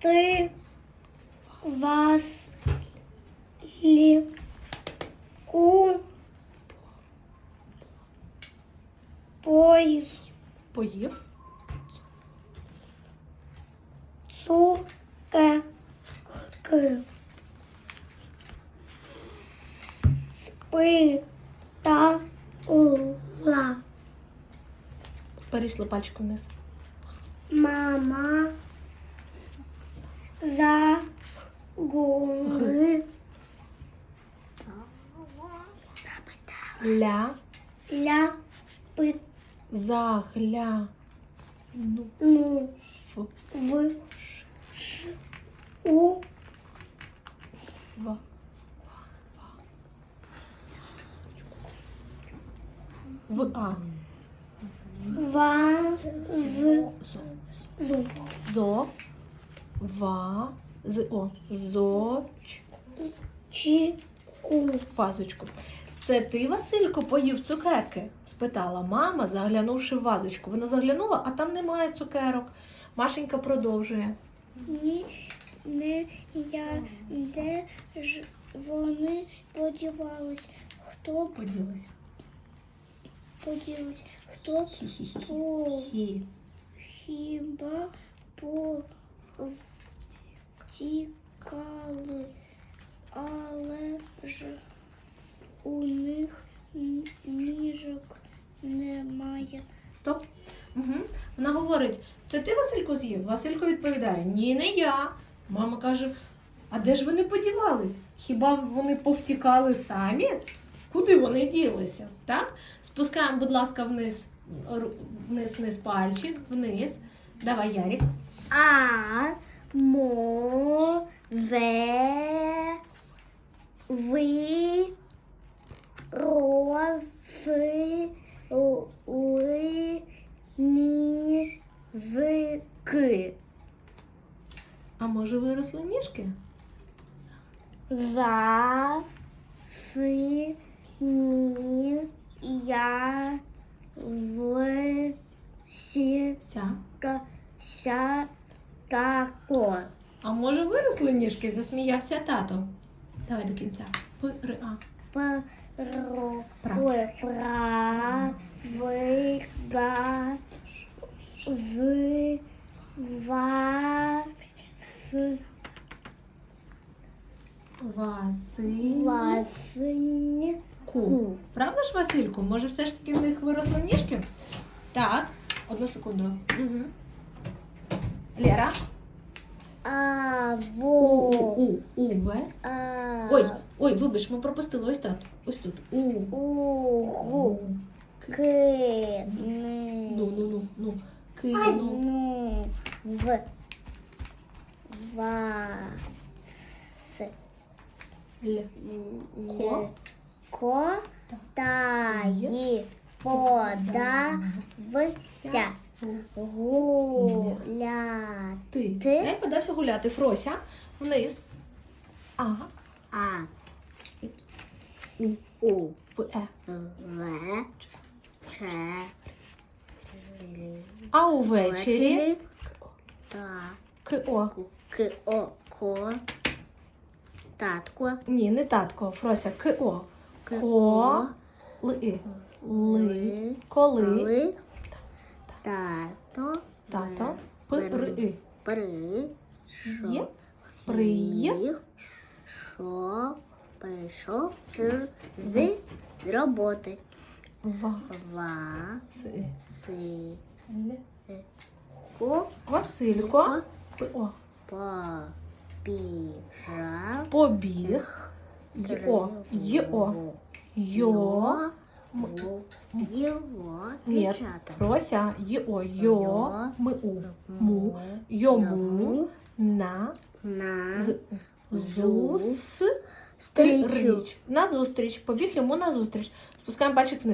Ти вас ліку поїзд Поїв. цукерки. Спитала Перейшли пальчиком вниз. мама за гори Ля. ля Загля. Ну. питну Ф. в ш у Ва. В. А. вас з зу Зо. Ва. З. О. Зо. Ч. чи у Вазочку. Це ти, Василько, поїв цукерки? спитала мама, заглянувши в вазочку. Вона заглянула, а там немає цукерок. Машенька продовжує. ні не я де ж вони подівались хто Поділися. поділись хто Хі-хі-хі. по Хі. хіба повтікали, але ж у них ніжок немає. Стоп. Угу. Вона говорить: це ти Василько з'їв? Василько відповідає: Ні, не я. Мама каже: А де ж вони подівались? Хіба вони повтікали самі? Куди вони ділися? Так? Спускаємо, будь ласка, вниз, вниз, вниз пальчик, вниз. Давай, Ярік. А мо зе ви росли ніжки. А може виросли ніжки? За си мі я вся Ся. ся тако. А може виросли ніжки? Засміявся тато. Давай до кінця. Пра. ой, пра ви га з вас Василь. васиньку. Ку. Правда ж, Васильку? Може, все ж таки в них виросли ніжки? Так. Одну секунду. Угу. Лера. А У, во У, У, В. а Ой, ой, вибач, ми пропустили ось тут. Ось тут. У. угу К. к Ну, ну, ну, ну. Ки, Ай, ну. в вас Л. Ко. ко таї подався гуляти. Ти. Ти? Я подався гуляти. Фрося. Вниз. А. А у В, Е. в ч А увечері. та К, О. к о ко татко Ні, не татко. Фрося. К, О. Ко. Ли. Ли. Коли. Коли тато Тато. П, Р, И. при Є. Приє. що прийшов з, з з роботи. Ва. Ва Си. си ко Василько. О. побіжав Побіг. Йо. Йо. Йо. М. Нет, Ні. дівчата. Фрося. Йо. Йо. Ми у. Му. Йому. На. на З. Зус. Стрічу. Річ. На зустріч. Побіг йому на зустріч. Спускаємо пальчик вниз.